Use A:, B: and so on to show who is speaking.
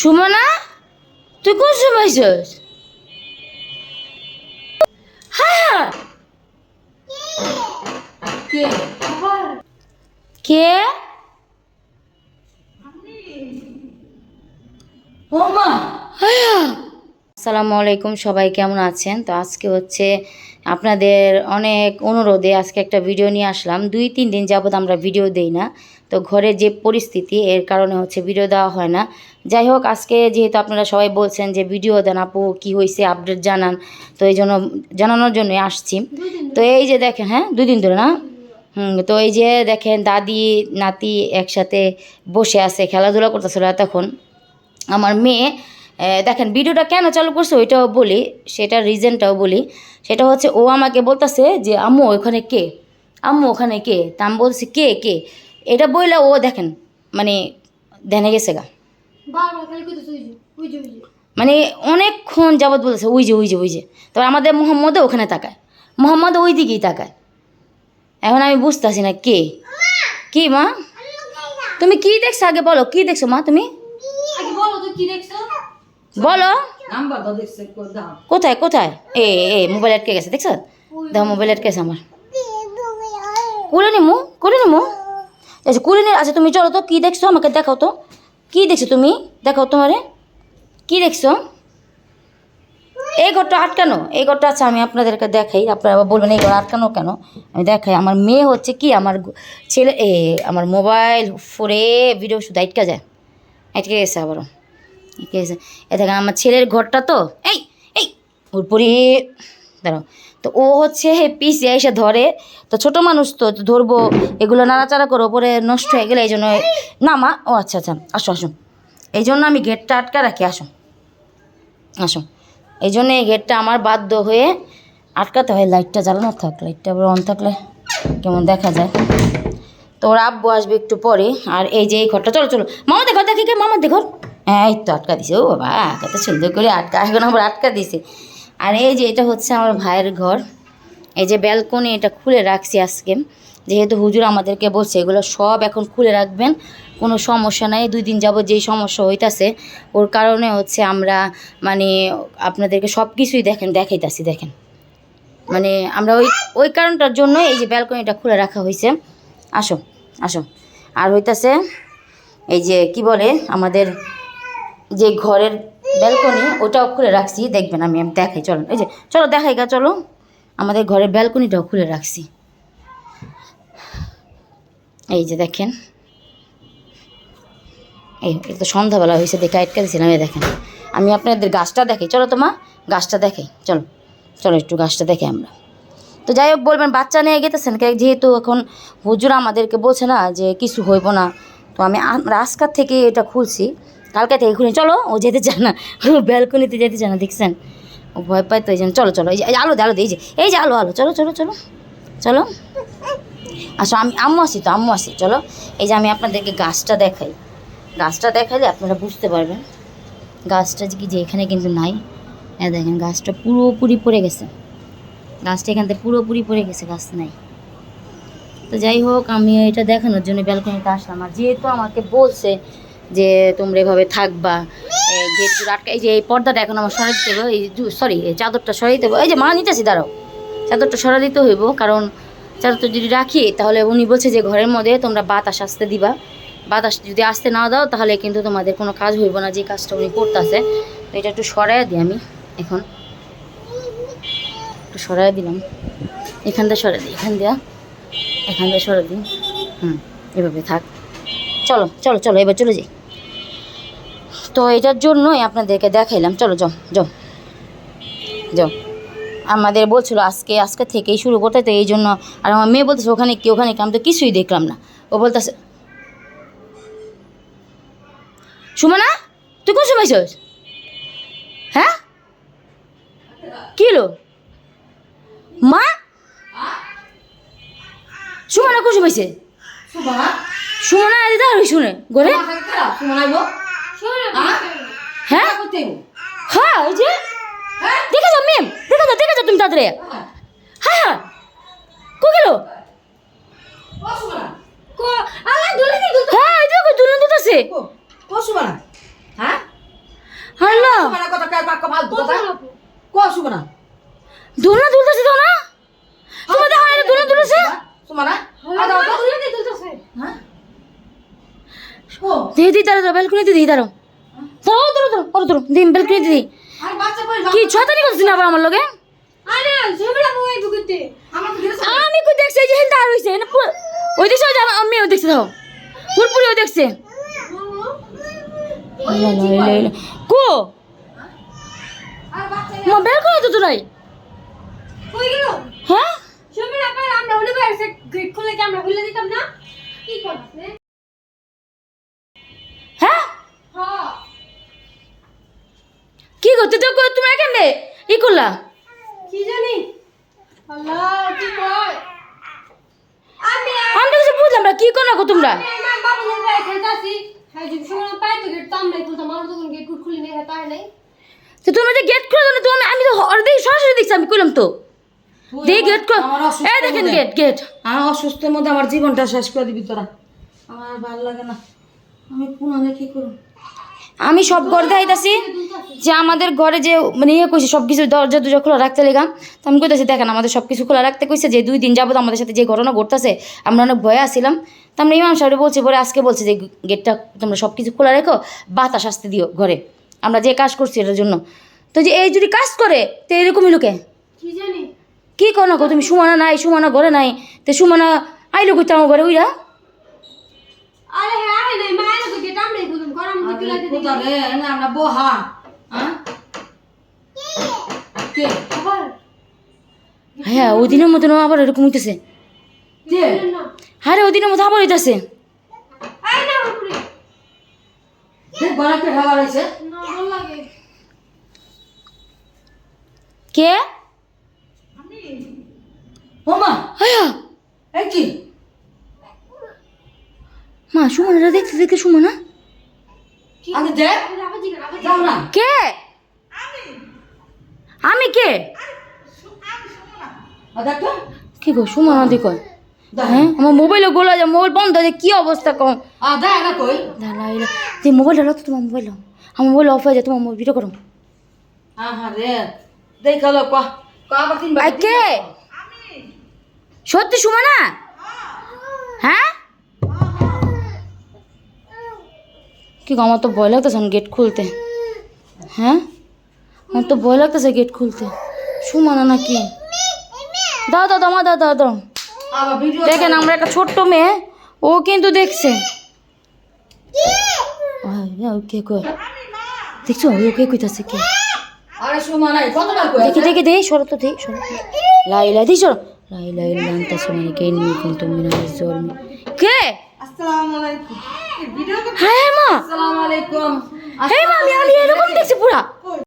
A: সুমনা, তুই কোন সময়
B: কে?
A: কে? আসসালামু আলাইকুম, সবাই কেমন আছেন? তো আজকে হচ্ছে আপনাদের অনেক অনুরোধে আজকে একটা ভিডিও নিয়ে আসলাম। দুই, তিন দিন যাবত আমরা ভিডিও দেই না। তো ঘরে যে পরিস্থিতি, এর কারণে হচ্ছে ভিডিও দেওয়া হয় না। যাই হোক আজকে যেহেতু আপনারা সবাই বলছেন যে ভিডিও দেন আপু, কী হয়েছে আপডেট জানান, তো এই জন্য জানানোর জন্য আসছি। তো এই যে দেখেন হ্যাঁ দুই দিন ধরে না? হুম, তো এই যে দেখেন, দাদি, নাতি একসাথে বসে আছে, খেলাধুলা করতেছিল তখন আমার মেয়ে দেখেন, ভিডিওটা কেন চালু করছে ওইটাও বলি সেটার রিজনটাও বলি। সেটা হচ্ছে, ও আমাকে বলতেছে যে, আম্মু ওখানে কে? আম্মু, ওখানে কে? তা আমি বলছি কে কে? এটা বইলে ও দেখেন মানে ধ্যানে গেছে গা। মানে অনেকক্ষণ যাবৎ বলতেছে ওই যে ওই যে ওই যে। তবে আমাদের মোহাম্মদও ওখানে তাকায়। মোহাম্মদ ওই দিকেই তাকায়। এখন আমি বুঝতেছি না কে। কি মা? তুমি কি দেখছ আগে বলো কি দেখছ মা তুমি?
B: বলো তুই কি দেখছ।
A: বলো।
B: নাম্বার দাও দেখছে কো দাও।
A: কোথায় কোথায়? এ এ মোবাইল আটকে গেছে দেখছ? দাও মোবাইল আটকে গেছে আমার। কুলে নিমু কুলে নিমু। আচ্ছা কুলে নি আচ্ছা তুমি চলো তো কী দেখছ আমাকে দেখাও তো। কী দেখছ তুমি? দেখো তোমারে। কী দেখছ? এই ঘরটা আটকানো। এই ঘরটা আচ্ছা আমি আপনাদেরকে দেখাই। আপনারা বলবেন, এই ঘর আটকানো কেন? আমি দেখাই। আমার মেয়ে হচ্ছে কি, আমার ছেলে এ, আমার মোবাইল ফোরে ভিডিও শুধু আটকা যায়। আটকে গেছে আবারও। আটকে গেছে। এ দেখেন, আমার ছেলের ঘরটা তো এই এই ওর পরে দাঁড়াও। তো ও হচ্ছে পিসে এসে ধরে। তো ছোট মানুষ তো ধরবো, এগুলো নাড়াচাড়া করো ওপরে নষ্ট হয়ে গেলে এই জন্য না, মা, ও আচ্ছা আচ্ছা আসো আসো। এই জন্য আমি গেটটা আটকা রাখি, আসো। আসো। এই জন্য এই গেটটা আমার বাধ্য হয়ে আটকাতে হয়। লাইটটা জ্বালানো থাক, লাইটটা আবার অন থাকলে কেমন দেখা যায়। তো ওর আব্বু আসবে একটু পরে, আর এই যে এই ঘরটা চলো চলো। মামা দেখো দেখি কে? মামা দেখো হ্যাঁ এই তো আটকা দিছে। ও বাবা কত সুন্দর করে আটকা এখন আবার আটকা দিছে। আর এই যে এটা হচ্ছে আমার ভাইয়ের ঘর। এই যে ব্যালকনি এটা খুলে রাখছি আজকে। যেহেতু হুজুর আমাদেরকে বলছে এগুলো সব এখন খুলে রাখবেন, কোনো সমস্যা নাই। দুই দিন যাবত যেই সমস্যা হইতাছে, ওর কারণে হচ্ছে আমরা মানে আপনাদেরকে সব কিছুই দেখেন, দেখাইতাছি, দেখেন। মানে আমরা ওই ওই কারণটার জন্য এই যে ব্যালকনিটা খুলে রাখা হয়েছে আসো আসো। আর হইতাছে এই যে কি বলে আমাদের যে ঘরের ব্যালকনি, ওটাও খুলে রাখছি, দেখবেন আমি দেখাই চলো এই যে, চলো দেখাই গা, চলো। আমাদের ঘরের ব্যালকনিটাও খুলে রাখছি। এই যে দেখেন। এই, এটা সন্ধ্যাবেলা হয়েছে, দেখে আটকা দিয়েছিলাম, এই দেখেন। আমি আপনাদের গাছটা দেখাই, চলো তোমা গাছটা দেখাই, চলো চলো একটু গাছটা দেখে আমরা। তো যাই হোক, বলবেন, বাচ্চা নিয়ে গেতেছেন? যেহেতু এখন হুজুর আমাদেরকে বলছে না যে, কিছু হইব না, তো আমি আজকার থেকে এটা খুলছি। কালকে থেকে খুলি চলো, ও যেতে চায় না, ব্যালকনিতে যেতে চায় না, দেখছেন? ও ভয় পায় তো, এই জন্য, চলো চলো, এই যে আলো আলো এই যে এই যে আলো আলো, চলো চলো চলো চলো। আসো, আমি, আম্মু আসি তো, আম্মু আসি, চলো। এই যে আমি আপনাদেরকে গাছটা দেখাই। গাছটা দেখালে আপনারা বুঝতে পারবেন। গাছটা কি যে এখানে কিন্তু নাই। হ্যাঁ দেখেন, গাছটা পুরোপুরি পড়ে গেছে। গাছটা এখান থেকে পুরোপুরি পড়ে গেছে, গাছ নাই। তো যাই হোক, আমি এটা দেখানোর জন্য ব্যালকনিতে আসলাম। আর যেহেতু আমাকে বলছে যে তোমরা এভাবে থাকবা আটকা এই যে এই পর্দাটা এখন আমার সরাই দিতে হবে, এই সরি এই চাদরটা সরাই দিতে হবে। এই যে মা নিতেছি, দাঁড়াও। চাদরটা সরা দিতে হইব, কারণ চাদরটা যদি রাখি, তাহলে উনি বলছে যে ঘরের মধ্যে তোমরা বাতাস আসতে দিবা। বাতাস যদি আসতে না দাও, তাহলে কিন্তু তোমাদের কোনো কাজ হইব না, যে কাজটা উনি করতেছে। তো এটা একটু সরাই দিই আমি এখন। একটু সরাই দিলাম। এখান দিয়ে সরাই দিই, এখান দিয়া এখান দিয়ে সরাই দিই। হুম, এভাবে থাক। চলো চলো চলো, এবার চলে যাই। তো এটার জন্যই আপনাদেরকে দেখাইলাম। চলো, যাও যাও। যাও। আমাদের বলছিল আজকে আজকে থেকেই শুরু করতে, তো এই জন্য আর আমার মেয়ে বলতেছে, ওখানে কি ওখানে কি? আমি তো কিছুই দেখলাম না। ও বলতেছে, সুমনা, তুই কোন সময় হ্যাঁ? কি হলো? মা? সুমনা কোন সময় সুমনা? আজ দাঁড়াই শুনে, ঘরে? হ্যাঁ? হ্যাঁ ওই যে।
B: হ্যাঁ?
A: দেখে যাও মেম? দেখে যাও দেখে যাও তুমি তাড়াতাড়ি হ্যাঁ। হ্যাঁ কো গেল?
B: সুবা কো আলা
A: হ্যাঁ এই দেখো দুলন তো আছে।
B: হ্যাঁ? সুমনা
A: দোলনা দুলতেছে তো না? তুমি দেখো এটা দোলনা দুলতেছে?
B: সুমনা আর দাও তো। হ্যাঁ?
A: দিদি দিদি দাঁড়ো বেলকুনিতে দিদি দাঁড়ো দাঁড়ো দাঁড়ো দাঁড়ো দাঁড়ো দাঁড়ো দিন বেলকুনিতে দিদি কি ছতানি করছিস না আবার আমার লগে
B: তো
A: আমি কই দেখছি যে হিন্দা আর হইছে ওই দেখছে ওই আমার- আমি ওই দেখছি দেখছে লা, লা, লা। কো বেলকুনি তো হ্যাঁ হ্যাঁ কি করতে তো কো- তোমরা কেমনে ই করলা আমি তো কিছু বুঝলাম না কি করলা গো তোমরা? তো তোমরা যে গেট খুলে দাও তুমি আমি তো অলরেডি সরাসরি দেখছি আমি কইলাম তো। দেই গেট খুলে।
B: আমার অসুস্থ
A: এই দেখেন গেট গেট।
B: আমার অসুস্থের মধ্যে আমার জীবনটা শেষ করে দিবি তোরা। আমার ভালো লাগে না। আমি পুনালে কি করব?
A: আমি সব ঘর দেখাইতাছি যে আমাদের ঘরে যে মানে ইয়ে কইছে সব কিছু দরজা দুজা খোলা রাখতে লেগাম তো আমি কইতাছি দেখেন আমাদের সব কিছু খোলা রাখতে কইছে যে দুই দিন যাবত আমাদের সাথে যে ঘটনা ঘটতেছে আমরা অনেক ভয়ে আসছিলাম তো আমরা ইমাম সাহেব বলছি পরে আজকে বলছে যে গেটটা তোমরা সব কিছু খোলা রেখো বাতাস আসতে দিও ঘরে। আমরা যে কাজ করছি এটার জন্য। তো যে এই যদি কাজ করে তো এরকমই লোকে? কি করো না গো তুমি সুমানা নাই সুমানা ঘরে নাই। তো সুমানা আইলো কইতে আমার ঘরে উইরা?
C: আরে হ্যাঁ হ্যাঁ নাই মায়ের তো গেট আমরাই বলুন গরম দিকে লাগে
B: কোথারে? আমরা বহা। হ্যাঁ
A: ওই দিনের মতন আবার এরকম হইতেছে। হ্যাঁ রে ওই দিনের মতো আবার হইতেছে। কি?
B: মা।
A: সুমনারা দেখতে দেখতে সুমনা।
B: আগে দেখ। যাও না।
A: কে? আমি। কে? কি গো সুমনা দি কয়
B: দেখ।
A: হ্যাঁ? আমার মোবাইলে গোলা যায় মোবাইল বন্ধ আছে কি অবস্থা কম? দাঁড়াইলে মোবাইল ডালো তো তোমার মোবাইল আমার মোবাইল অফ হয়ে যায় তোমার মোবাইল ভিডিও করো। কে? সত্যি সুমনা? হ্যাঁ? কি আমার তো ভয় লাগতেছে গেট খুলতে? হ্যাঁ? আমার তো ভয় লাগতেছে গেট খুলতে। সুমনা নাকি? দাও দাও দাও মা দাও দাও দাও। দেখেন আমরা একটা ছোট্ট মেয়ে ও কিন্তু দেখছে। কে কয়? দেখছ? ও কে কইতাছে কে? দেখি দেখি দে সরো তো দে সরো। লাই লাই দি সরো। লাই লাই লান্তা সুমানি কে নি কিন্তু মিনাজ জলমি কে?
B: আসসালামু আলাইকুম।
A: হ্যাঁ মা।
B: আসসালামু আলাইকুম।
A: হ্যাঁ মা আমি আমি এরকম দেখছি পুরা।